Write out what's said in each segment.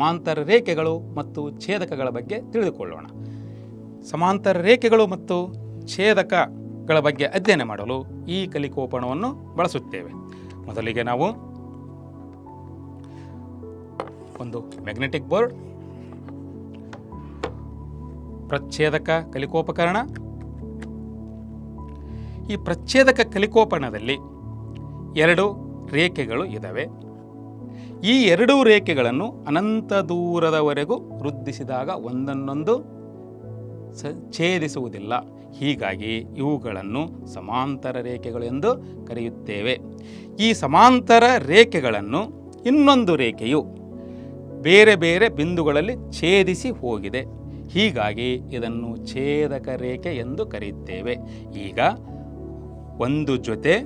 ಸಮಾಂತರ ರೇಖೆಗಳು ಮತ್ತು ಛೇದಕಗಳ ಬಗ್ಗೆ ತಿಳಿದುಕೊಳ್ಳೋಣ. ಸಮಾಂತರ ರೇಖೆಗಳು ಮತ್ತು ಛೇದಕಗಳ ಬಗ್ಗೆ ಅಧ್ಯಯನ ಮಾಡಲು ಈ ಕಲಿಕೋಪಣವನ್ನು ಬಳಸುತ್ತೇವೆ. ಮೊದಲಿಗೆ ನಾವು ಒಂದು ಮ್ಯಾಗ್ನೆಟಿಕ್ ಬೋರ್ಡ್ ಪ್ರಚ್ಛೇದಕ ಕಲಿಕೋಪಕರಣ. ಈ ಪ್ರಚ್ಛೇದಕ ಕಲಿಕೋಪಣದಲ್ಲಿ ಎರಡು ರೇಖೆಗಳು ಇದ್ದಾವೆ ಈ ಎರಡೂ ರೇಖೆಗಳನ್ನು ಅನಂತ ದೂರದವರೆಗೂ ವೃದ್ಧಿಸಿದಾಗ ಒಂದನ್ನೊಂದು ಸ ಛೇದಿಸುವುದಿಲ್ಲ. ಹೀಗಾಗಿ ಇವುಗಳನ್ನು ಸಮಾಂತರ ರೇಖೆಗಳು ಎಂದು ಕರೆಯುತ್ತೇವೆ. ಈ ಸಮಾಂತರ ರೇಖೆಗಳನ್ನು ಇನ್ನೊಂದು ರೇಖೆಯು ಬೇರೆ ಬೇರೆ ಬಿಂದುಗಳಲ್ಲಿ ಛೇದಿಸಿ ಹೋಗಿದೆ. ಹೀಗಾಗಿ ಇದನ್ನು ಛೇದಕ ರೇಖೆ ಎಂದು ಕರೆಯುತ್ತೇವೆ. ಈಗ ಒಂದು ಜೊತೆ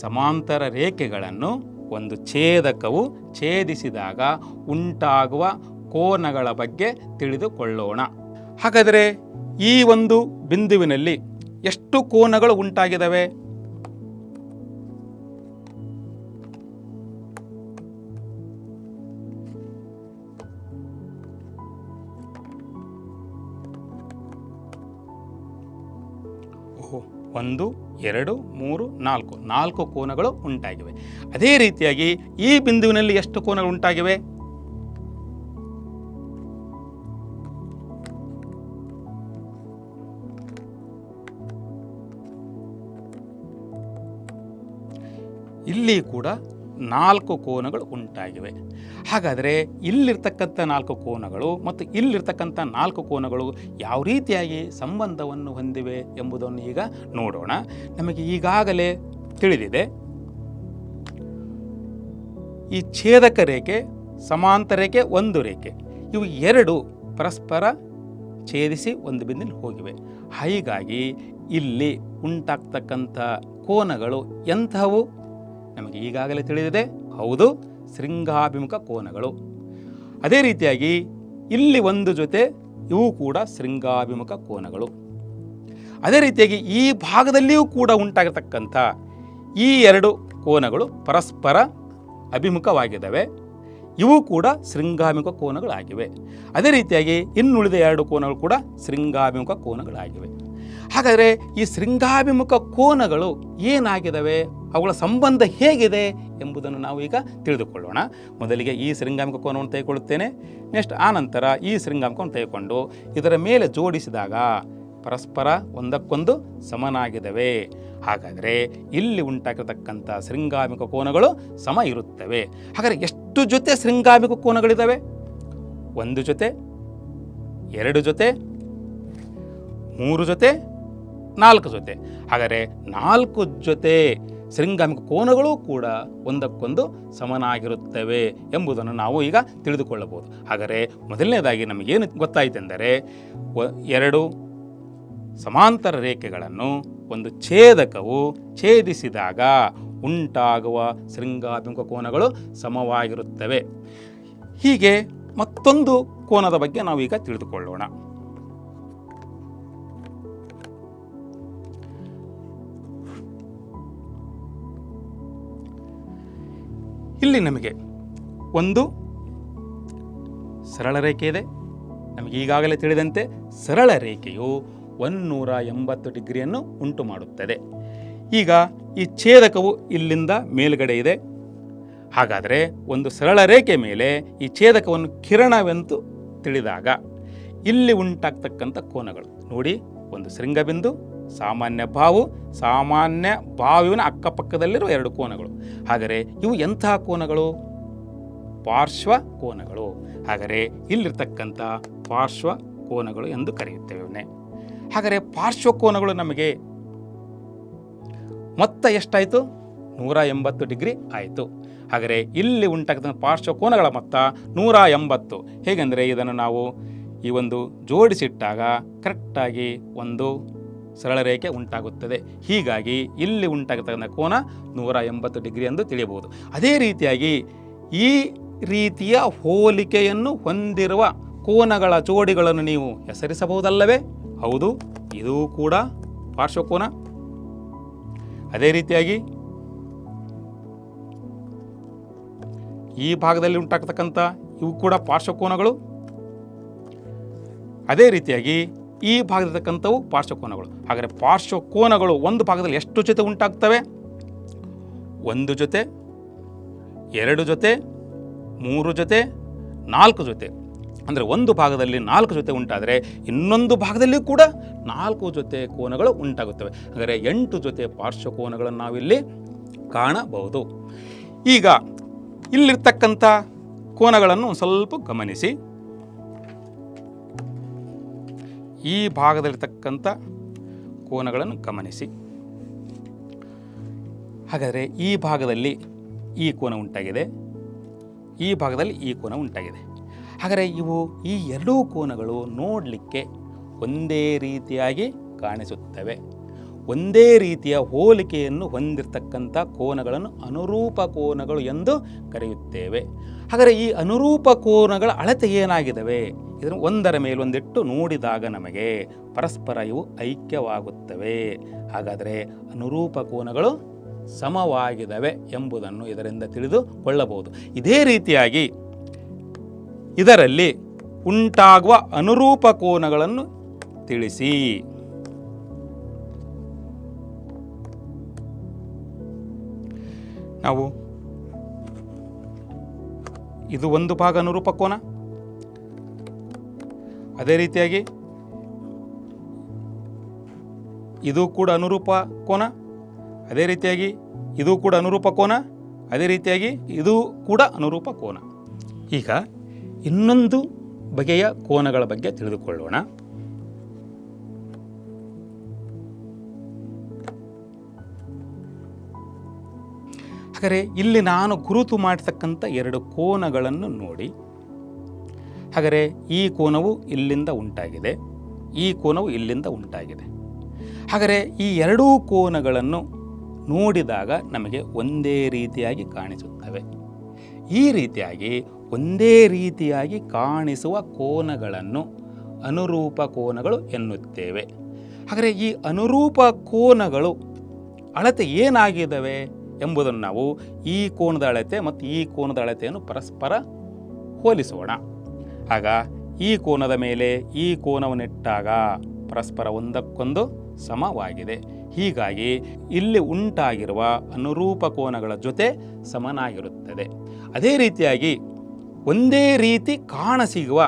ಸಮಾಂತರ ರೇಖೆಗಳನ್ನು ಒಂದು ಛೇದಕವು ಛೇದಿಸಿದಾಗ ಉಂಟಾಗುವ ಕೋನಗಳ ಬಗ್ಗೆ ತಿಳಿದುಕೊಳ್ಳೋಣ. ಹಾಗಾದರೆ ಈ ಒಂದು ಬಿಂದುವಿನಲ್ಲಿ ಎಷ್ಟು ಕೋನಗಳು ಉಂಟಾಗಿದ್ದಾವೆ ಒಂದು ಎರಡು, ಮೂರು, ನಾಲ್ಕು. ನಾಲ್ಕು ಕೋನಗಳು ಉಂಟಾಗಿವೆ. ಅದೇ ರೀತಿಯಾಗಿ ಈ ಬಿಂದುವಿನಲ್ಲಿ ಎಷ್ಟು ಕೋನಗಳು ಉಂಟಾಗಿವೆ? ಇಲ್ಲಿ ಕೂಡ ನಾಲ್ಕು ಕೋನಗಳು ಉಂಟಾಗಿವೆ. ಹಾಗಾದರೆ ಇಲ್ಲಿರ್ತಕ್ಕಂಥ ನಾಲ್ಕು ಕೋನಗಳು ಮತ್ತು ಇಲ್ಲಿರ್ತಕ್ಕಂಥ ನಾಲ್ಕು ಕೋನಗಳು ಯಾವ ರೀತಿಯಾಗಿ ಸಂಬಂಧವನ್ನು ಹೊಂದಿವೆ ಎಂಬುದನ್ನು ಈಗ ನೋಡೋಣ. ನಮಗೆ ಈಗಾಗಲೇ ತಿಳಿದಿದೆ. ಈ ಛೇದಕ ರೇಖೆ, ಸಮಾಂತರ ರೇಖೆ, ಒಂದು ರೇಖೆ, ಇವು ಎರಡು ಪರಸ್ಪರ ಛೇದಿಸಿ ಒಂದು ಬಿಂದಿನಲ್ಲಿ ಹೋಗಿವೆ. ಹೀಗಾಗಿ ಇಲ್ಲಿ ಉಂಟಾಗ್ತಕ್ಕಂಥ ಕೋನಗಳು ಎಂಥವು? ನಮಗೆ ಈಗಾಗಲೇ ತಿಳಿದಿದೆ. ಹೌದು, ಶೃಂಗಾಭಿಮುಖ ಕೋನಗಳು. ಅದೇ ರೀತಿಯಾಗಿ ಇಲ್ಲಿ ಒಂದು ಜೊತೆ ಇವು ಕೂಡ ಶೃಂಗಾಭಿಮುಖ ಕೋನಗಳು. ಅದೇ ರೀತಿಯಾಗಿ ಈ ಭಾಗದಲ್ಲಿಯೂ ಕೂಡ ಉಂಟಾಗಿರ್ತಕ್ಕಂಥ ಈ ಎರಡು ಕೋನಗಳು ಪರಸ್ಪರ ಅಭಿಮುಖವಾಗಿದ್ದಾವೆ. ಇವು ಕೂಡ ಶೃಂಗಾಭಿಮುಖ ಕೋನಗಳಾಗಿವೆ. ಅದೇ ರೀತಿಯಾಗಿ ಇನ್ನುಳಿದ ಎರಡು ಕೋನಗಳು ಕೂಡ ಶೃಂಗಾಭಿಮುಖ ಕೋನಗಳಾಗಿವೆ. ಹಾಗಾದರೆ ಈ ಶೃಂಗಾಭಿಮುಖ ಕೋನಗಳು ಏನಾಗಿದ್ದಾವೆ ಅವುಗಳ ಸಂಬಂಧ ಹೇಗಿದೆ ಎಂಬುದನ್ನು ನಾವು ಈಗ ತಿಳಿದುಕೊಳ್ಳೋಣ. ಮೊದಲಿಗೆ ಈ ಶೃಂಗಾಮಿಕ ಕೋನವನ್ನು ತೆಗೆದುಕೊಳ್ಳುತ್ತೇನೆ. ನೆಕ್ಸ್ಟ್ ಆನಂತರ ನಂತರ ಈ ಶೃಂಗಾಮಿಕವನ್ನು ತೆಗೆದುಕೊಂಡು ಇದರ ಮೇಲೆ ಜೋಡಿಸಿದಾಗ ಪರಸ್ಪರ ಒಂದಕ್ಕೊಂದು ಸಮನಾಗಿದ್ದಾವೆ ಹಾಗಾದರೆ ಇಲ್ಲಿ ಉಂಟಾಗಿರತಕ್ಕಂಥ ಶೃಂಗಾಮಿಕ ಕೋನಗಳು ಸಮ ಇರುತ್ತವೆ. ಹಾಗಾದರೆ ಎಷ್ಟು ಜೊತೆ ಶೃಂಗಾಮಿಕ ಕೋನಗಳಿದ್ದಾವೆ ಒಂದು ಜೊತೆ, ಎರಡು ಜೊತೆ, ಮೂರು ಜೊತೆ ನಾಲ್ಕು ಜೊತೆ. ಹಾಗಾದರೆ ನಾಲ್ಕು ಜೊತೆ ಶೃಂಗಾಮಿಕ ಕೋನಗಳು ಕೂಡ ಒಂದಕ್ಕೊಂದು ಸಮನಾಗಿರುತ್ತವೆ ಎಂಬುದನ್ನು ನಾವು ಈಗ ತಿಳಿದುಕೊಳ್ಳಬಹುದು. ಹಾಗಾದರೆ ಮೊದಲನೇದಾಗಿ ನಮಗೇನು ಗೊತ್ತಾಯಿತೆಂದರೆ ಎರಡು ಸಮಾಂತರ ರೇಖೆಗಳನ್ನು ಒಂದು ಛೇದಕವು ಛೇದಿಸಿದಾಗ ಉಂಟಾಗುವ ಶೃಂಗಾಭಿಮುಖ ಕೋನಗಳು ಸಮವಾಗಿರುತ್ತವೆ. ಹೀಗೆ ಮತ್ತೊಂದು ಕೋನದ ಬಗ್ಗೆ ನಾವು ಈಗ ತಿಳಿದುಕೊಳ್ಳೋಣ. ಇಲ್ಲಿ ನಮಗೆ ಒಂದು ಸರಳ ರೇಖೆ ಇದೆ. ನಮಗೆ ಈಗಾಗಲೇ ತಿಳಿದಂತೆ ಸರಳ ರೇಖೆಯು ಒನ್ನೂರ ಎಂಬತ್ತು ಡಿಗ್ರಿಯನ್ನು ಉಂಟು ಮಾಡುತ್ತದೆ. ಈಗ ಈ ಛೇದಕವು ಇಲ್ಲಿಂದ ಮೇಲುಗಡೆ ಇದೆ. ಹಾಗಾದರೆ ಒಂದು ಸರಳ ರೇಖೆ ಮೇಲೆ ಈ ಛೇದಕವನ್ನು ಕಿರಣವೆಂದು ತಿಳಿದಾಗ ಇಲ್ಲಿ ಉಂಟಾಗ್ತಕ್ಕಂಥ ಕೋನಗಳು. ನೋಡಿ, ಒಂದು ಶೃಂಗಬಿಂದು ಸಾಮಾನ್ಯ ಬಾವು ಸಾಮಾನ್ಯ ಭಾವಿನ ಅಕ್ಕಪಕ್ಕದಲ್ಲಿರುವ ಎರಡು ಕೋನಗಳು. ಹಾಗರೆ ಇವು ಎಂತಹ ಕೋನಗಳು? ಪಾರ್ಶ್ವ ಕೋನಗಳು. ಹಾಗರೆ ಇಲ್ಲಿರ್ತಕ್ಕಂಥ ಪಾರ್ಶ್ವ ಕೋನಗಳು ಎಂದು ಕರೆಯುತ್ತೇವೆ ಇವನ್ನೇ. ಹಾಗರೆ ಪಾರ್ಶ್ವ ಕೋನಗಳು ನಮಗೆ ಮೊತ್ತ ಎಷ್ಟಾಯಿತು? ನೂರ ಎಂಬತ್ತು ಡಿಗ್ರಿ ಆಯಿತು. ಹಾಗರೆ ಇಲ್ಲಿ ಉಂಟಾಗ್ತಕ್ಕಂಥ ಪಾರ್ಶ್ವ ಕೋನಗಳ ಮೊತ್ತ ನೂರ ಎಂಬತ್ತು. ಹೇಗೆಂದರೆ ಇದನ್ನು ನಾವು ಈ ಒಂದು ಜೋಡಿಸಿಟ್ಟಾಗ ಕರೆಕ್ಟಾಗಿ ಒಂದು ಸರಳ ರೇಖೆ ಉಂಟಾಗುತ್ತದೆ. ಹೀಗಾಗಿ ಇಲ್ಲಿ ಉಂಟಾಗತಕ್ಕಂಥ ಕೋನ ನೂರ ಎಂಬತ್ತು ಡಿಗ್ರಿ ಎಂದು ತಿಳಿಯಬಹುದು. ಅದೇ ರೀತಿಯಾಗಿ ಈ ರೀತಿಯ ಹೋಲಿಕೆಯನ್ನು ಹೊಂದಿರುವ ಕೋನಗಳ ಜೋಡಿಗಳನ್ನು ನೀವು ಹೆಸರಿಸಬಹುದಲ್ಲವೇ? ಹೌದು, ಇದು ಕೂಡ ಪಾರ್ಶ್ವಕೋನ. ಅದೇ ರೀತಿಯಾಗಿ ಈ ಭಾಗದಲ್ಲಿ ಉಂಟಾಗ್ತಕ್ಕಂಥ ಇವು ಕೂಡ ಪಾರ್ಶ್ವಕೋನಗಳು. ಅದೇ ರೀತಿಯಾಗಿ ಈ ಭಾಗದಕ್ಕಂಥವು ಪಾರ್ಶ್ವಕೋನಗಳು. ಹಾಗಾದರೆ ಪಾರ್ಶ್ವಕೋನಗಳು ಒಂದು ಭಾಗದಲ್ಲಿ ಎಷ್ಟು ಜೊತೆ ಉಂಟಾಗ್ತವೆ? ಒಂದು ಜೊತೆ, ಎರಡು ಜೊತೆ, ಮೂರು ಜೊತೆ, ನಾಲ್ಕು ಜೊತೆ. ಅಂದರೆ ಒಂದು ಭಾಗದಲ್ಲಿ ನಾಲ್ಕು ಜೊತೆ ಉಂಟಾದರೆ ಇನ್ನೊಂದು ಭಾಗದಲ್ಲಿ ಕೂಡ ನಾಲ್ಕು ಜೊತೆ ಕೋನಗಳು ಉಂಟಾಗುತ್ತವೆ. ಹಾಗಾದರೆ ಎಂಟು ಜೊತೆ ಪಾರ್ಶ್ವಕೋನಗಳನ್ನು ನಾವಿಲ್ಲಿ ಕಾಣಬಹುದು. ಈಗ ಇಲ್ಲಿರ್ತಕ್ಕಂಥ ಕೋನಗಳನ್ನು ಸ್ವಲ್ಪ ಗಮನಿಸಿ. ಈ ಭಾಗದಲ್ಲಿರ್ತಕ್ಕಂಥ ಕೋನಗಳನ್ನು ಗಮನಿಸಿ. ಹಾಗಾದರೆ ಈ ಭಾಗದಲ್ಲಿ ಈ ಕೋನ ಉಂಟಾಗಿದೆ. ಈ ಭಾಗದಲ್ಲಿ ಈ ಕೋನ ಉಂಟಾಗಿದೆ. ಹಾಗಾದರೆ ಇವು ಈ ಎರಡೂ ಕೋನಗಳು ನೋಡಲಿಕ್ಕೆ ಒಂದೇ ರೀತಿಯಾಗಿ ಕಾಣಿಸುತ್ತವೆ. ಒಂದೇ ರೀತಿಯ ಹೋಲಿಕೆಯನ್ನು ಹೊಂದಿರತಕ್ಕಂಥ ಕೋನಗಳನ್ನು ಅನುರೂಪ ಕೋನಗಳು ಎಂದು ಕರೆಯುತ್ತೇವೆ. ಹಾಗಾದರೆ ಈ ಅನುರೂಪ ಕೋನಗಳ ಅಳತೆ ಏನಾಗಿದ್ದಾವೆ ಇದನ್ನು ಒಂದರ ಮೇಲೊಂದಿಟ್ಟು ನೋಡಿದಾಗ ನಮಗೆ ಪರಸ್ಪರ ಇವು ಐಕ್ಯವಾಗುತ್ತವೆ. ಹಾಗಾದರೆ ಅನುರೂಪ ಕೋನಗಳು ಸಮವಾಗಿದ್ದಾವೆ ಎಂಬುದನ್ನು ಇದರಿಂದ ತಿಳಿದುಕೊಳ್ಳಬಹುದು. ಇದೇ ರೀತಿಯಾಗಿ ಇದರಲ್ಲಿ ಉಂಟಾಗುವ ಅನುರೂಪ ಕೋನಗಳನ್ನು ತಿಳಿಸಿ. ನಾವು ಇದು ಒಂದು ಭಾಗ ಅನುರೂಪ ಕೋನ ಅದೇ ರೀತಿಯಾಗಿ ಇದು ಕೂಡ ಅನುರೂಪ ಕೋನ ಅದೇ ರೀತಿಯಾಗಿ ಇದು ಕೂಡ ಅನುರೂಪ ಕೋನ ಅದೇ ರೀತಿಯಾಗಿ ಇದು ಕೂಡ ಅನುರೂಪ ಕೋನ ಈಗ ಇನ್ನೊಂದು ಬಗೆಯ ಕೋನಗಳ ಬಗ್ಗೆ ತಿಳಿದುಕೊಳ್ಳೋಣ. ಹಾಗಾದರೆ ಇಲ್ಲಿ ನಾನು ಗುರುತು ಮಾಡತಕ್ಕಂಥ ಎರಡು ಕೋನಗಳನ್ನು ನೋಡಿ. ಹಾಗರೆ ಈ ಕೋನವು ಇಲ್ಲಿಂದ ಉಂಟಾಗಿದೆ, ಈ ಕೋನವು ಇಲ್ಲಿಂದ ಉಂಟಾಗಿದೆ. ಹಾಗರೆ ಈ ಎರಡೂ ಕೋನಗಳನ್ನು ನೋಡಿದಾಗ ನಮಗೆ ಒಂದೇ ರೀತಿಯಾಗಿ ಕಾಣಿಸುತ್ತವೆ. ಈ ರೀತಿಯಾಗಿ, ಒಂದೇ ರೀತಿಯಾಗಿ ಕಾಣಿಸುವ ಕೋನಗಳನ್ನು ಅನುರೂಪ ಕೋನಗಳು ಎನ್ನುತ್ತೇವೆ. ಹಾಗರೆ ಈ ಅನುರೂಪ ಕೋನಗಳು ಅಳತೆ ಏನಾಗಿದ್ದಾವೆ? ಎಂಬುದನ್ನು ನಾವು ಈ ಕೋನದ ಅಳತೆ ಮತ್ತು ಈ ಕೋನದ ಅಳತೆಯನ್ನು ಪರಸ್ಪರ ಹೋಲಿಸೋಣ. ಆಗ ಈ ಕೋನದ ಮೇಲೆ ಈ ಕೋನವನ್ನಿಟ್ಟಾಗ ಪರಸ್ಪರ ಒಂದಕ್ಕೊಂದು ಸಮವಾಗಿದೆ. ಹೀಗಾಗಿ ಇಲ್ಲಿ ಉಂಟಾಗಿರುವ ಅನುರೂಪ ಕೋನಗಳ ಜೊತೆ ಸಮನಾಗಿರುತ್ತದೆ. ಅದೇ ರೀತಿಯಾಗಿ ಒಂದೇ ರೀತಿ ಕಾಣಸಿಗುವ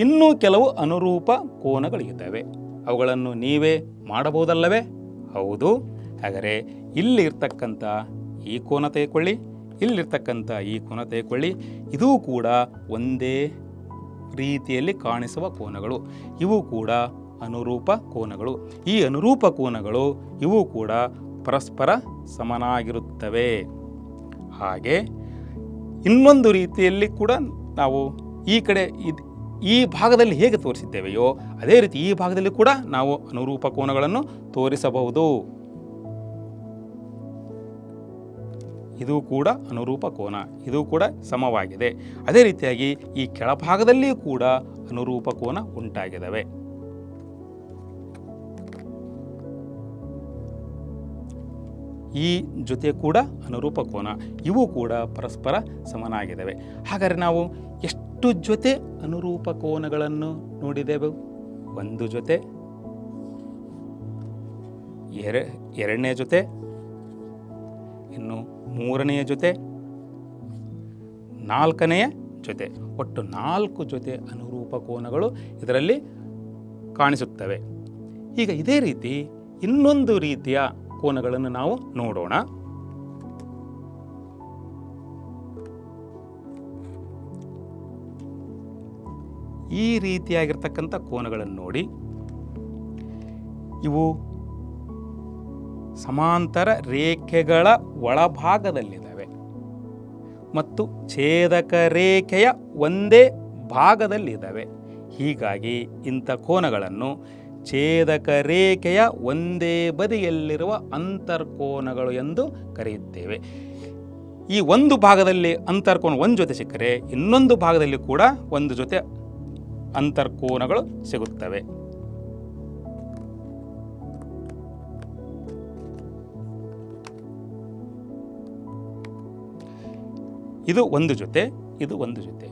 ಇನ್ನೂ ಕೆಲವು ಅನುರೂಪ ಕೋನಗಳಿದ್ದಾವೆ ಅವುಗಳನ್ನು ನೀವೇ ಮಾಡಬಹುದಲ್ಲವೇ? ಹೌದು. ಹಾಗಾದರೆ ಇಲ್ಲಿ ಇರ್ತಕ್ಕಂಥ ಈ ಕೋನ ತೆಗೆಕೊಳ್ಳಿ ಇಲ್ಲಿರ್ತಕ್ಕಂಥ ಈ ಕೋನ ತೆಗೆಕೊಳ್ಳಿ ಇದೂ ಕೂಡ ಒಂದೇ ರೀತಿಯಲ್ಲಿ ಕಾಣಿಸುವ ಕೋನಗಳು. ಇವು ಕೂಡ ಅನುರೂಪ ಕೋನಗಳು. ಈ ಅನುರೂಪ ಕೋನಗಳು, ಇವು ಕೂಡ ಪರಸ್ಪರ ಸಮನಾಗಿರುತ್ತವೆ. ಹಾಗೆ ಇನ್ನೊಂದು ರೀತಿಯಲ್ಲಿ ಕೂಡ ನಾವು ಈ ಕಡೆ ಇದು, ಈ ಭಾಗದಲ್ಲಿ ಹೇಗೆ ತೋರಿಸಿದ್ದೇವೆಯೋ, ಅದೇ ರೀತಿ ಈ ಭಾಗದಲ್ಲಿ ಕೂಡ ನಾವು ಅನುರೂಪ ಕೋನಗಳನ್ನು ತೋರಿಸಬಹುದು. ಇದು ಕೂಡ ಅನುರೂಪ ಕೋನ, ಇದು ಕೂಡ ಸಮವಾಗಿದೆ. ಅದೇ ರೀತಿಯಾಗಿ ಈ ಕೆಳಭಾಗದಲ್ಲಿಯೂ ಕೂಡ ಅನುರೂಪ ಕೋನ ಉಂಟಾಗಿದ್ದಾವೆ ಈ ಜೊತೆ ಕೂಡ ಅನುರೂಪ ಕೋನ, ಇವು ಕೂಡ ಪರಸ್ಪರ ಸಮನಾಗಿದ್ದಾವೆ ಹಾಗಾದರೆ ನಾವು ಎಷ್ಟು ಜೊತೆ ಅನುರೂಪ ಕೋನಗಳನ್ನು ನೋಡಿದೆವು? ಒಂದು ಜೊತೆ, ಎರ, ಎರಡನೇ ಜೊತೆ, ಇನ್ನು ಮೂರನೆಯ ಜೊತೆ, ನಾಲ್ಕನೆಯ ಜೊತೆ. ಒಟ್ಟು ನಾಲ್ಕು ಜೊತೆ ಅನುರೂಪ ಕೋನಗಳು ಇದರಲ್ಲಿ ಕಾಣಿಸುತ್ತವೆ. ಈಗ ಇದೇ ರೀತಿ ಇನ್ನೊಂದು ರೀತಿಯ ಕೋನಗಳನ್ನು ನಾವು ನೋಡೋಣ. ಈ ರೀತಿಯಾಗಿರ್ತಕ್ಕಂಥ ಕೋನಗಳನ್ನು ನೋಡಿ. ಇವು ಸಮಾಂತರ ರೇಖೆಗಳ ಒಳಭಾಗದಲ್ಲಿದ್ದಾವೆ. ಮತ್ತು ಛೇದಕ ರೇಖೆಯ ಒಂದೇ ಭಾಗದಲ್ಲಿದ್ದಾವೆ. ಹೀಗಾಗಿ ಇಂಥ ಕೋನಗಳನ್ನು ಛೇದಕ ರೇಖೆಯ ಒಂದೇ ಬದಿಯಲ್ಲಿರುವ ಅಂತರ್ಕೋನಗಳು ಎಂದು ಕರೆಯುತ್ತೇವೆ. ಈ ಒಂದು ಭಾಗದಲ್ಲಿ ಅಂತರ್ಕೋನ ಒಂದು ಜೊತೆ ಸಿಕ್ಕರೆ ಇನ್ನೊಂದು ಭಾಗದಲ್ಲಿ ಕೂಡ ಒಂದು ಜೊತೆ ಅಂತರ್ಕೋನಗಳು ಸಿಗುತ್ತವೆ. ಇದು ಒಂದು ಜೊತೆ, ಇದು ಒಂದು ಜೊತೆ.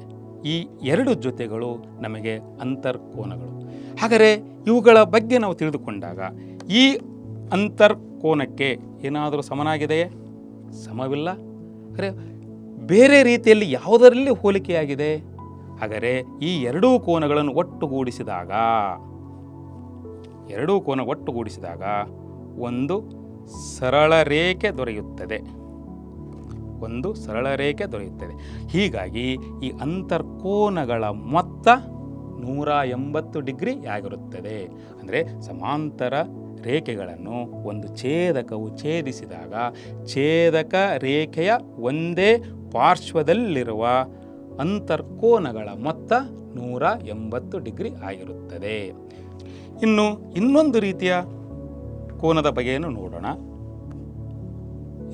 ಈ ಎರಡು ಜೊತೆಗಳು ನಮಗೆ ಅಂತರ್ಕೋನಗಳು. ಹಾಗಾದರೆ ಇವುಗಳ ಬಗ್ಗೆ ನಾವು ತಿಳಿದುಕೊಂಡಾಗ ಈ ಅಂತರ್ಕೋನಕ್ಕೆ ಏನಾದರೂ ಸಮನಾಗಿದೆಯೇ? ಸಮವಿಲ್ಲ. ಅಂದರೆ ಬೇರೆ ರೀತಿಯಲ್ಲಿ ಯಾವುದರಲ್ಲಿ ಹೋಲಿಕೆಯಾಗಿದೆ? ಹಾಗರೆ ಈ ಎರಡೂ ಕೋನಗಳನ್ನು ಒಟ್ಟುಗೂಡಿಸಿದಾಗ, ಎರಡೂ ಕೋನ ಒಟ್ಟುಗೂಡಿಸಿದಾಗ ಒಂದು ಸರಳ ರೇಖೆ ದೊರೆಯುತ್ತದೆ. ಒಂದು ಸರಳ ರೇಖೆ ದೊರೆಯುತ್ತದೆ. ಹೀಗಾಗಿ ಈ ಅಂತರ್ಕೋನಗಳ ಮೊತ್ತ ನೂರ ಎಂಬತ್ತು ಡಿಗ್ರಿ ಆಗಿರುತ್ತದೆ ಅಂದರೆ ಸಮಾಂತರ ರೇಖೆಗಳನ್ನು ಒಂದು ಛೇದಕವು ಛೇದಿಸಿದಾಗ ಛೇದಕ ರೇಖೆಯ ಒಂದೇ ಪಾರ್ಶ್ವದಲ್ಲಿರುವ ಅಂತರ್ಕೋನಗಳ ಮೊತ್ತ ನೂರ ಎಂಬತ್ತು ಡಿಗ್ರಿ ಆಗಿರುತ್ತದೆ. ಇನ್ನು ಇನ್ನೊಂದು ರೀತಿಯ ಕೋನದ ಬಗೆಯನ್ನು ನೋಡೋಣ.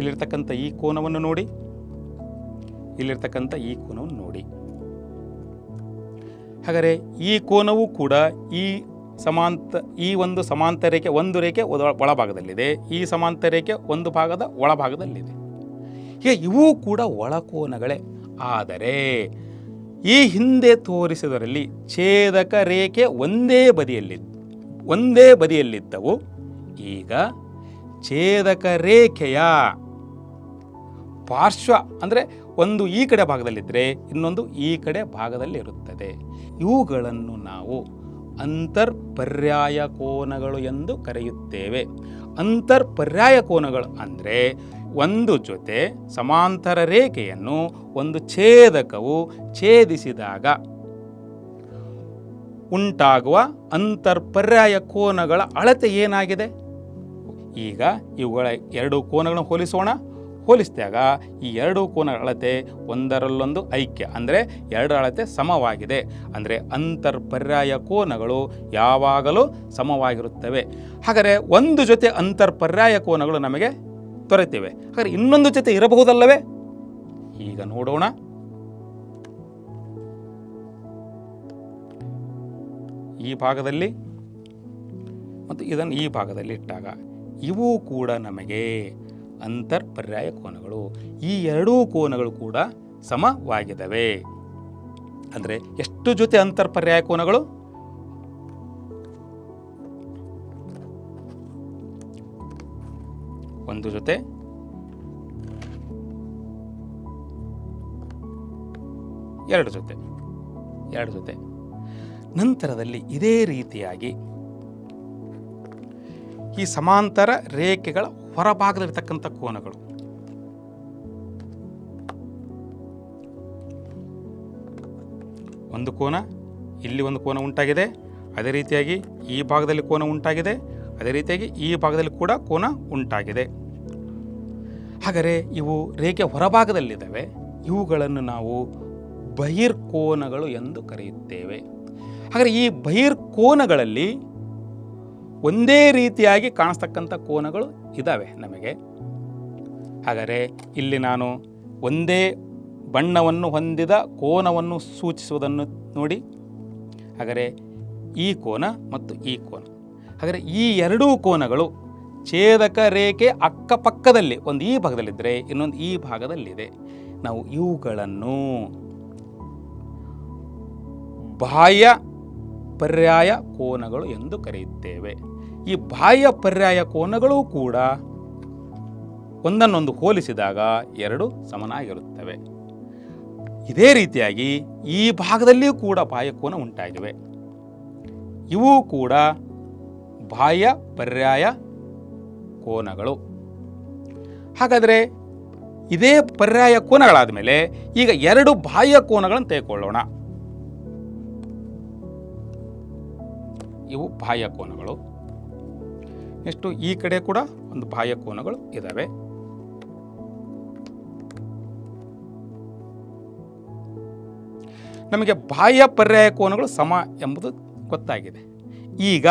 ಇಲ್ಲಿರ್ತಕ್ಕಂಥ ಈ ಕೋನವನ್ನು ನೋಡಿ. ಇಲ್ಲಿರ್ತಕ್ಕಂಥ ಈ ಕೋನವನ್ನು ನೋಡಿ. ಹಾಗಾದರೆ ಈ ಕೋನವು ಕೂಡ ಈ ಸಮಾಂತ, ಈ ಒಂದು ಸಮಾಂತರ ರೇಖೆ ಒಂದು ರೇಖೆ ಒಳ- ಒಳಭಾಗದಲ್ಲಿದೆ. ಈ ಸಮಾಂತರ ರೇಖೆ ಒಂದು ಭಾಗದ ಒಳಭಾಗದಲ್ಲಿದೆ. ಹೀಗೆ ಇವೂ ಕೂಡ ಒಳಕೋನಗಳೇ. ಆದರೆ ಈ ಹಿಂದೆ ತೋರಿಸಿದರಲ್ಲಿ ಛೇದಕ ರೇಖೆ ಒಂದೇ ಬದಿಯಲ್ಲಿ ಒಂದೇ ಬದಿಯಲ್ಲಿದ್ದವು. ಈಗ ಛೇದಕ ರೇಖೆಯ ಪಾರ್ಶ್ವ ಅಂದರೆ ಒಂದು ಈ ಕಡೆ ಭಾಗದಲ್ಲಿದ್ದರೆ ಇನ್ನೊಂದು ಈ ಕಡೆ ಭಾಗದಲ್ಲಿರುತ್ತದೆ. ಇವುಗಳನ್ನು ನಾವು ಅಂತರ್ಪರ್ಯಾಯ ಕೋನಗಳು ಎಂದು ಕರೆಯುತ್ತೇವೆ. ಅಂತರ್ಪರ್ಯಾಯ ಕೋನಗಳು ಅಂದರೆ ಒಂದು ಜೊತೆ ಸಮಾಂತರ ರೇಖೆಯನ್ನು ಒಂದು ಛೇದಕವು ಛೇದಿಸಿದಾಗ ಉಂಟಾಗುವ ಅಂತರ್ಪರ್ಯಾಯ ಕೋನಗಳ ಅಳತೆ ಏನಾಗಿದೆ? ಈಗ ಇವುಗಳ ಎರಡು ಕೋನಗಳನ್ನು ಹೋಲಿಸೋಣ. ಹೋಲಿಸಿದಾಗ ಈ ಎರಡು ಕೋನಗಳ ಅಳತೆ ಒಂದರಲ್ಲೊಂದು ಐಕ್ಯ, ಅಂದರೆ ಎರಡರ ಅಳತೆ ಸಮವಾಗಿದೆ. ಅಂದರೆ ಅಂತರ್ಪರ್ಯಾಯ ಕೋನಗಳು ಯಾವಾಗಲೂ ಸಮವಾಗಿರುತ್ತವೆ. ಹಾಗಾದರೆ ಒಂದು ಜೊತೆ ಅಂತರ್ಪರ್ಯಾಯ ಕೋನಗಳು ನಮಗೆ ದೊರೆತಿವೆ. ಹಾಗಾದರೆ ಇನ್ನೊಂದು ಜೊತೆ ಇರಬಹುದಲ್ಲವೇ? ಈಗ ನೋಡೋಣ. ಈ ಭಾಗದಲ್ಲಿ ಮತ್ತು ಇದನ್ನು ಈ ಭಾಗದಲ್ಲಿ ಇಟ್ಟಾಗ ಇವು ಕೂಡ ನಮಗೆ ಅಂತರ್ಪರ್ಯಾಯ ಕೋನಗಳು. ಈ ಎರಡೂ ಕೋನಗಳು ಕೂಡ ಸಮವಾಗಿದ್ದಾವೆ ಅಂದರೆ ಎಷ್ಟು ಜೊತೆ ಅಂತರ್ಪರ್ಯಾಯ ಕೋನಗಳು? ಒಂದು ಜೊತೆ. ಎರಡು ಜೊತೆ. ಎರಡು ಜೊತೆ. ನಂತರದಲ್ಲಿ ಇದೇ ರೀತಿಯಾಗಿ ಈ ಸಮಾಂತರ ರೇಖೆಗಳ ಹೊರಭಾಗದಲ್ಲಿರ್ತಕ್ಕಂಥ ಕೋನಗಳು. ಒಂದು ಕೋನ, ಇಲ್ಲಿ ಒಂದು ಕೋನ ಉಂಟಾಗಿದೆ. ಅದೇ ರೀತಿಯಾಗಿ ಈ ಭಾಗದಲ್ಲಿ ಕೋನ ಉಂಟಾಗಿದೆ. ಅದೇ ರೀತಿಯಾಗಿ ಈ ಭಾಗದಲ್ಲಿ ಕೂಡ ಕೋನ ಉಂಟಾಗಿದೆ. ಹಾಗಾದರೆ ಇವು ರೇಖೆ ಹೊರಭಾಗದಲ್ಲಿದ್ದಾವೆ. ಇವುಗಳನ್ನು ನಾವು ಬಹಿರ್ಕೋನಗಳು ಎಂದು ಕರೆಯುತ್ತೇವೆ. ಹಾಗಾದರೆ ಈ ಬಹಿರ್ಕೋನಗಳಲ್ಲಿ ಒಂದೇ ರೀತಿಯಾಗಿ ಕಾಣಿಸ್ತಕ್ಕಂಥ ಕೋನಗಳು ಇದ್ದಾವೆ ನಮಗೆ. ಹಾಗಾದರೆ ಇಲ್ಲಿ ನಾನು ಒಂದೇ ಬಣ್ಣವನ್ನು ಹೊಂದಿದ ಕೋನವನ್ನು ಸೂಚಿಸುವುದನ್ನು ನೋಡಿ. ಹಾಗಾದರೆ ಈ ಕೋನ ಮತ್ತು ಈ ಕೋನ. ಹಾಗಾದರೆ ಈ ಎರಡೂ ಕೋನಗಳು ಛೇದಕ ರೇಖೆ ಅಕ್ಕಪಕ್ಕದಲ್ಲಿ, ಒಂದು ಈ ಭಾಗದಲ್ಲಿದ್ದರೆ ಇನ್ನೊಂದು ಈ ಭಾಗದಲ್ಲಿದೆ. ನಾವು ಇವುಗಳನ್ನು ಬಾಹ್ಯ ಪರ್ಯಾಯ ಕೋನಗಳು ಎಂದು ಕರೆಯುತ್ತೇವೆ. ಈ ಬಾಹ್ಯ ಪರ್ಯಾಯ ಕೋನಗಳು ಕೂಡ ಒಂದನ್ನೊಂದು ಹೋಲಿಸಿದಾಗ ಎರಡು ಸಮನಾಗಿರುತ್ತವೆ. ಇದೇ ರೀತಿಯಾಗಿ ಈ ಭಾಗದಲ್ಲಿಯೂ ಕೂಡ ಬಾಹ್ಯ ಕೋನ ಉಂಟಾಗಿವೆ. ಇವು ಕೂಡ ಬಾಹ್ಯ ಪರ್ಯಾಯ ಕೋನಗಳು. ಹಾಗಾದರೆ ಇದೇ ಪರ್ಯಾಯ ಕೋನಗಳಾದ ಮೇಲೆ ಈಗ ಎರಡು ಬಾಹ್ಯ ಕೋನಗಳನ್ನು ತೆಗೆದುಕೊಳ್ಳೋಣ. ಇವು ಬಾಹ್ಯ ಕೋನಗಳು. ನೆಕ್ಸ್ಟು ಈ ಕಡೆ ಕೂಡ ಒಂದು ಬಾಹ್ಯ ಕೋನಗಳು ಇದ್ದಾವೆ ನಮಗೆ ಬಾಹ್ಯ ಪರ್ಯಾಯ ಕೋನಗಳು ಸಮ ಎಂಬುದು ಗೊತ್ತಾಗಿದೆ. ಈಗ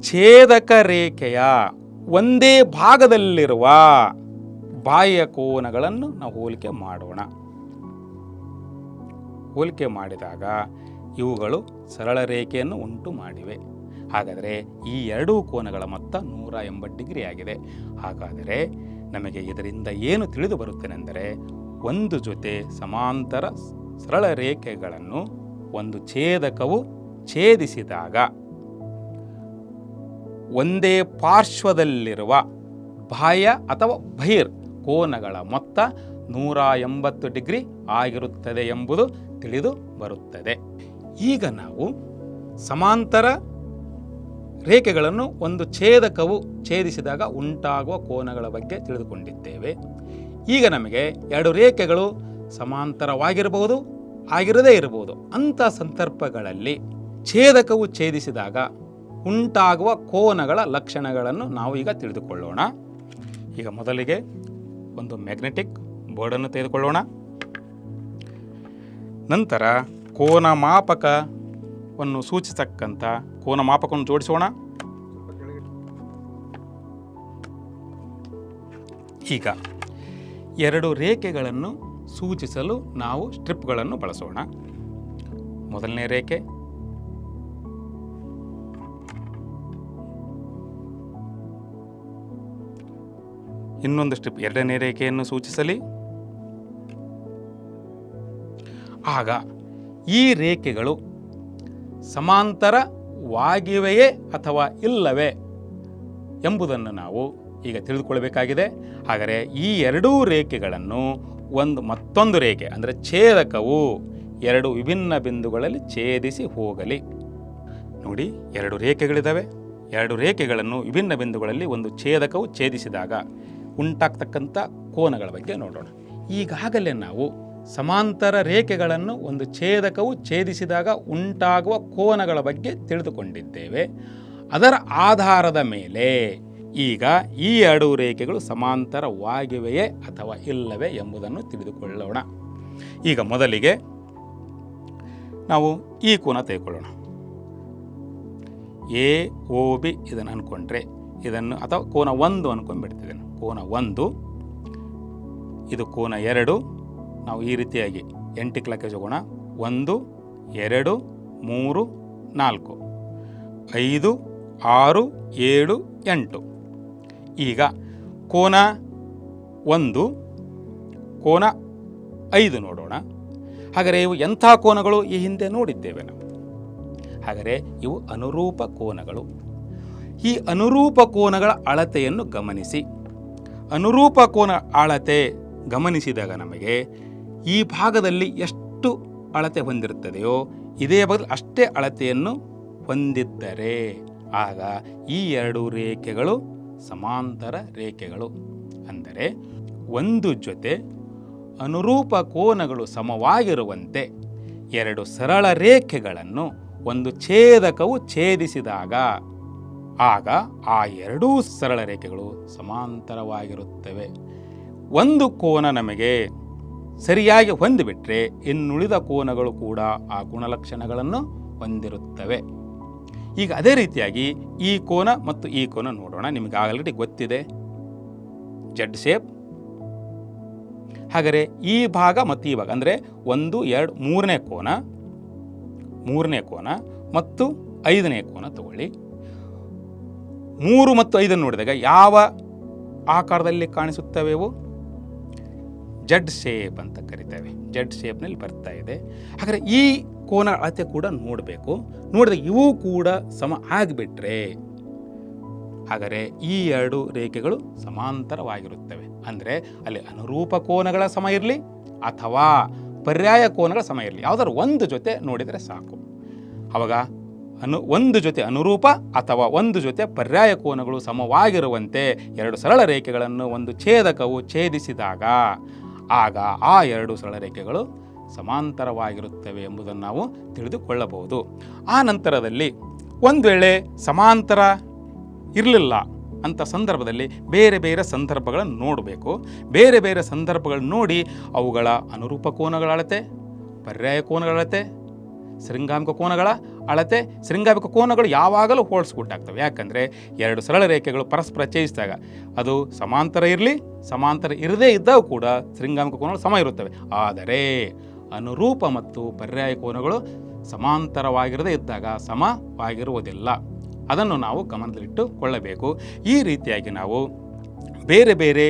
ಛೇದಕ ರೇಖೆಯ ಒಂದೇ ಭಾಗದಲ್ಲಿರುವ ಬಾಹ್ಯ ಕೋನಗಳನ್ನು ನಾವು ಹೋಲಿಕೆ ಮಾಡೋಣ. ಹೋಲಿಕೆ ಮಾಡಿದಾಗ ಇವುಗಳು ಸರಳ ರೇಖೆಯನ್ನು ಉಂಟು ಮಾಡಿವೆ. ಹಾಗಾದರೆ ಈ ಎರಡೂ ಕೋನಗಳ ಮೊತ್ತ ನೂರ ಎಂಬತ್ತು ಡಿಗ್ರಿ ಆಗಿದೆ. ಹಾಗಾದರೆ ನಮಗೆ ಇದರಿಂದ ಏನು ತಿಳಿದು ಬರುತ್ತೇನೆಂದರೆ ಒಂದು ಜೊತೆ ಸಮಾಂತರ ಸರಳ ರೇಖೆಗಳನ್ನು ಒಂದು ಛೇದಕವು ಛೇದಿಸಿದಾಗ ಒಂದೇ ಪಾರ್ಶ್ವದಲ್ಲಿರುವ ಬಾಹ್ಯ ಅಥವಾ ಬಹಿರ್ ಕೋನಗಳ ಮೊತ್ತ ನೂರ ಎಂಬತ್ತು ಡಿಗ್ರಿ ಆಗಿರುತ್ತದೆ ಎಂಬುದು ತಿಳಿದು ಬರುತ್ತದೆ. ಈಗ ನಾವು ಸಮಾಂತರ ರೇಖೆಗಳನ್ನು ಒಂದು ಛೇದಕವು ಛೇದಿಸಿದಾಗ ಉಂಟಾಗುವ ಕೋನಗಳ ಬಗ್ಗೆ ತಿಳಿದುಕೊಂಡಿದ್ದೇವೆ. ಈಗ ನಮಗೆ ಎರಡು ರೇಖೆಗಳು ಸಮಾಂತರವಾಗಿರಬಹುದು, ಆಗಿರದೇ ಇರಬಹುದು. ಅಂಥ ಸಂದರ್ಭಗಳಲ್ಲಿ ಛೇದಕವು ಛೇದಿಸಿದಾಗ ಉಂಟಾಗುವ ಕೋನಗಳ ಲಕ್ಷಣಗಳನ್ನು ನಾವು ಈಗ ತಿಳಿದುಕೊಳ್ಳೋಣ. ಈಗ ಮೊದಲಿಗೆ ಒಂದು ಮ್ಯಾಗ್ನೆಟಿಕ್ ಬೋರ್ಡನ್ನು ತೆಗೆದುಕೊಳ್ಳೋಣ. ನಂತರ ಕೋನ ಮಾಪಕವನ್ನು ಸೂಚಿಸತಕ್ಕಂಥ ಕೋನ ಮಾಪಕವನ್ನು ಜೋಡಿಸೋಣ. ಈಗ ಎರಡು ರೇಖೆಗಳನ್ನು ಸೂಚಿಸಲು ನಾವು ಸ್ಟ್ರಿಪ್ಗಳನ್ನು ಬಳಸೋಣ. ಮೊದಲನೇ ರೇಖೆ. ಇನ್ನೊಂದು ಸ್ಟ್ರಿಪ್, ಎರಡನೇ ರೇಖೆಯನ್ನು ಸೂಚಿಸಲಿ. ಆಗ ಈ ರೇಖೆಗಳು ಸಮಾಂತರವಾಗಿವೆಯೇ ಅಥವಾ ಇಲ್ಲವೇ ಎಂಬುದನ್ನು ನಾವು ಈಗ ತಿಳಿದುಕೊಳ್ಳಬೇಕಾಗಿದೆ. ಹಾಗರೆ ಈ ಎರಡೂ ರೇಖೆಗಳನ್ನು ಒಂದು ಮತ್ತೊಂದು ರೇಖೆ, ಅಂದರೆ ಛೇದಕವು ಎರಡು ವಿಭಿನ್ನ ಬಿಂದುಗಳಲ್ಲಿ ಛೇದಿಸಿ ಹೋಗಲಿ. ನೋಡಿ, ಎರಡು ರೇಖೆಗಳಿದ್ದಾವೆ ಎರಡು ರೇಖೆಗಳನ್ನು ವಿಭಿನ್ನ ಬಿಂದುಗಳಲ್ಲಿ ಒಂದು ಛೇದಕವು ಛೇದಿಸಿದಾಗ ಉಂಟಾಗ್ತಕ್ಕಂಥ ಕೋನಗಳ ಬಗ್ಗೆ ನೋಡೋಣ. ಈಗಾಗಲೇ ನಾವು ಸಮಾಂತರ ರೇಖೆಗಳನ್ನು ಒಂದು ಛೇದಕವು ಛೇದಿಸಿದಾಗ ಉಂಟಾಗುವ ಕೋನಗಳ ಬಗ್ಗೆ ತಿಳಿದುಕೊಂಡಿದ್ದೇವೆ. ಅದರ ಆಧಾರದ ಮೇಲೆ ಈಗ ಈ ಎರಡು ರೇಖೆಗಳು ಸಮಾಂತರವಾಗಿವೆಯೇ ಅಥವಾ ಇಲ್ಲವೇ ಎಂಬುದನ್ನು ತಿಳಿದುಕೊಳ್ಳೋಣ. ಈಗ ಮೊದಲಿಗೆ ನಾವು ಈ ಕೋನ ತೆಗೆದುಕೊಳ್ಳೋಣ. ಎ, ಓ, ಬಿ ಇದನ್ನು ಅಂದ್ಕೊಂಡ್ರೆ ಇದನ್ನು ಅಥವಾ ಕೋನ ಒಂದು ಅಂದ್ಕೊಂಡ್ಬಿಡ್ತಿದ್ದೇನೆ ಕೋನ ಒಂದು, ಇದು ಕೋನ ಎರಡು ನಾವು ಈ ರೀತಿಯಾಗಿ ಎಂಟು ಕ್ಲಕ್ಕೆ ಹೋಗೋಣ ಒಂದು, ಎರಡು, ಮೂರು, ನಾಲ್ಕು. ಐದು, ಆರು, ಏಳು, ಎಂಟು. ಈಗ ಕೋನ ಒಂದು, ಕೋನ ಐದು ನೋಡೋಣ. ಹಾಗರೆ ಇವು ಎಂಥ ಕೋನಗಳು ಈ ಹಿಂದೆ ನೋಡಿದ್ದೇವೆ ನಾವು. ಹಾಗರೆ ಇವು ಅನುರೂಪ ಕೋನಗಳು. ಈ ಅನುರೂಪ ಕೋನಗಳ ಅಳತೆಯನ್ನು ಗಮನಿಸಿ. ಅನುರೂಪ ಕೋನ ಅಳತೆ ಗಮನಿಸಿದಾಗ ನಮಗೆ ಈ ಭಾಗದಲ್ಲಿ ಎಷ್ಟು ಅಳತೆ ಹೊಂದಿರುತ್ತದೆಯೋ, ಇದೇ ಬದಲು ಅಷ್ಟೇ ಅಳತೆಯನ್ನು ಹೊಂದಿದ್ದರೆ, ಆಗ ಈ ಎರಡು ರೇಖೆಗಳು ಸಮಾಂತರ ರೇಖೆಗಳು. ಅಂದರೆ, ಒಂದು ಜೊತೆ ಅನುರೂಪ ಕೋನಗಳು ಸಮವಾಗಿರುವಂತೆ ಎರಡು ಸರಳ ರೇಖೆಗಳನ್ನು ಒಂದು ಛೇದಕವು ಛೇದಿಸಿದಾಗ, ಆಗ ಆ ಎರಡೂ ಸರಳ ರೇಖೆಗಳು ಸಮಾಂತರವಾಗಿರುತ್ತವೆ. ಒಂದು ಕೋನ ನಮಗೆ ಸರಿಯಾಗಿ ಹೊಂದಿಬಿಟ್ರೆ ಇನ್ನುಳಿದ ಕೋನಗಳು ಕೂಡ ಆ ಗುಣಲಕ್ಷಣಗಳನ್ನು ಹೊಂದಿರುತ್ತವೆ. ಈಗ ಅದೇ ರೀತಿಯಾಗಿ ಈ ಕೋನ ಮತ್ತು ಈ ಕೋನ ನೋಡೋಣ, ನಿಮಗೆ ಆಲ್ರೆಡಿ ಗೊತ್ತಿದೆ. ಜಡ್ ಶೇಪ್ ಹಾಗರೆ ಈ ಭಾಗ ಮತ್ತು ಈ ಭಾಗ, ಅಂದರೆ ಒಂದು, ಎರಡು, ಮೂರನೇ ಕೋನ ಮೂರನೇ ಕೋನ ಮತ್ತು ಐದನೇ ಕೋನ ತಗೊಳ್ಳಿ. ಮೂರು ಮತ್ತು ಐದನ್ನು ನೋಡಿದಾಗ ಯಾವ ಆಕಾರದಲ್ಲಿ ಕಾಣಿಸುತ್ತವೆವು ಜಡ್ ಶೇಪ್ ಅಂತ ಕರಿತೇವೆ. ಜಡ್ ಶೇಪ್ನಲ್ಲಿ ಬರ್ತಾ ಇದೆ. ಹಾಗಾದರೆ ಈ ಕೋನ ಅಳತೆ ಕೂಡ ನೋಡಬೇಕು. ನೋಡಿದ್ರೆ ಇವು ಕೂಡ ಸಮ ಆಗಿಬಿಟ್ರೆ ಹಾಗಾದರೆ ಈ ಎರಡು ರೇಖೆಗಳು ಸಮಾಂತರವಾಗಿರುತ್ತವೆ. ಅಂದರೆ ಅಲ್ಲಿ ಅನುರೂಪ ಕೋನಗಳ ಸಮ ಇರಲಿ ಅಥವಾ ಪರ್ಯಾಯ ಕೋನಗಳ ಸಮ ಇರಲಿ. ಯಾವುದಾದ್ರು ಒಂದು ಜೊತೆ ನೋಡಿದರೆ ಸಾಕು. ಅವಾಗ ಅನು ಒಂದು ಜೊತೆ ಅನುರೂಪ ಅಥವಾ ಒಂದು ಜೊತೆ ಪರ್ಯಾಯ ಕೋನಗಳು ಸಮವಾಗಿರುವಂತೆ ಎರಡು ಸರಳ ರೇಖೆಗಳನ್ನು ಒಂದು ಛೇದಕವು ಛೇದಿಸಿದಾಗ ಆಗ ಆ ಎರಡು ಸರಳ ರೇಖೆಗಳು ಸಮಾಂತರವಾಗಿರುತ್ತವೆ ಎಂಬುದನ್ನು ನಾವು ತಿಳಿದುಕೊಳ್ಳಬಹುದು. ಆ ನಂತರದಲ್ಲಿ ಒಂದು ವೇಳೆ ಸಮಾಂತರ ಇರಲಿಲ್ಲ ಅಂಥ ಸಂದರ್ಭದಲ್ಲಿ ಬೇರೆ ಬೇರೆ ಸಂದರ್ಭಗಳನ್ನು ನೋಡಬೇಕು. ಬೇರೆ ಬೇರೆ ಸಂದರ್ಭಗಳನ್ನು ನೋಡಿ ಅವುಗಳ ಅನುರೂಪ ಕೋನಗಳ ಅಳತೆ ಪರ್ಯಾಯ ಕೋನಗಳ ಅಳತೆ ಶೃಂಗಾಮಿಕ ಕೋನಗಳ ಅಳತೆ ಶೃಂಗಾಮಿಕ ಕೋನಗಳು ಯಾವಾಗಲೂ ಹೋಲಿಸ್ಬಿಟ್ಟಾಗ್ತವೆ ಯಾಕಂದರೆ ಎರಡು ಸರಳ ರೇಖೆಗಳು ಪರಸ್ಪರ ಛೇದಿಸಿದಾಗ ಅದು ಸಮಾಂತರ ಇರಲಿ, ಸಮಾಂತರ ಇರದೇ ಇದ್ದಾಗ ಕೂಡ ಶೃಂಗಾಮಿಕ ಕೋನಗಳು ಸಮ ಇರುತ್ತವೆ. ಆದರೆ ಅನುರೂಪ ಮತ್ತು ಪರ್ಯಾಯ ಕೋನಗಳು ಸಮಾಂತರವಾಗಿರದೇ ಇದ್ದಾಗ ಸಮವಾಗಿರುವುದಿಲ್ಲ. ಅದನ್ನು ನಾವು ಗಮನದಲ್ಲಿಟ್ಟುಕೊಳ್ಳಬೇಕು ಈ ರೀತಿಯಾಗಿ ನಾವು ಬೇರೆ ಬೇರೆ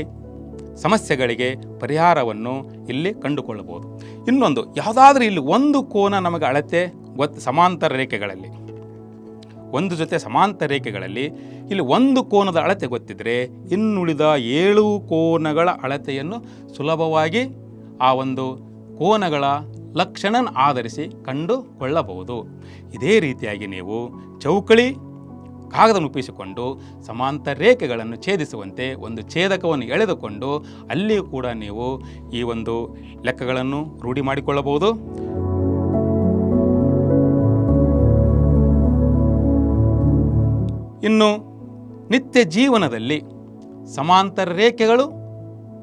ಸಮಸ್ಯೆಗಳಿಗೆ ಪರಿಹಾರವನ್ನು ಇಲ್ಲಿ ಕಂಡುಕೊಳ್ಳಬಹುದು. ಇನ್ನೊಂದು, ಯಾವುದಾದ್ರೂ ಇಲ್ಲಿ ಒಂದು ಕೋನ ನಮಗೆ ಅಳತೆ ಗೊತ್ತು ಸಮಾಂತರ ರೇಖೆಗಳಲ್ಲಿ. ಒಂದು ಜೊತೆ ಸಮಾಂತರ ರೇಖೆಗಳಲ್ಲಿ ಇಲ್ಲಿ ಒಂದು ಕೋನದ ಅಳತೆ ಗೊತ್ತಿದ್ದರೆ ಇನ್ನುಳಿದ ಏಳು ಕೋನಗಳ ಅಳತೆಯನ್ನು ಸುಲಭವಾಗಿ ಆ ಒಂದು ಕೋನಗಳ ಲಕ್ಷಣ ಆಧರಿಸಿ ಕಂಡುಕೊಳ್ಳಬಹುದು. ಇದೇ ರೀತಿಯಾಗಿ ನೀವು ಚೌಕಳಿ ಕಾಗದವನ್ನು ಉಪಯೋಗಿಸಿಕೊಂಡು ಸಮಾಂತರ ರೇಖೆಗಳನ್ನು ಛೇದಿಸುವಂತೆ ಒಂದು ಛೇದಕವನ್ನು ಎಳೆದುಕೊಂಡು ಅಲ್ಲಿಯೂ ಕೂಡ ನೀವು ಈ ಒಂದು ಲೆಕ್ಕಗಳನ್ನು ರೂಢಿ ಮಾಡಿಕೊಳ್ಳಬಹುದು. ಇನ್ನು ನಿತ್ಯ ಜೀವನದಲ್ಲಿ ಸಮಾಂತರ ರೇಖೆಗಳು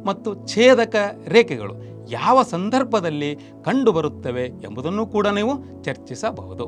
ಮತ್ತು ಛೇದಕ ರೇಖೆಗಳು ಯಾವ ಸಂದರ್ಭದಲ್ಲಿ ಕಂಡುಬರುತ್ತವೆ ಎಂಬುದನ್ನು ಕೂಡ ನೀವು ಚರ್ಚಿಸಬಹುದು.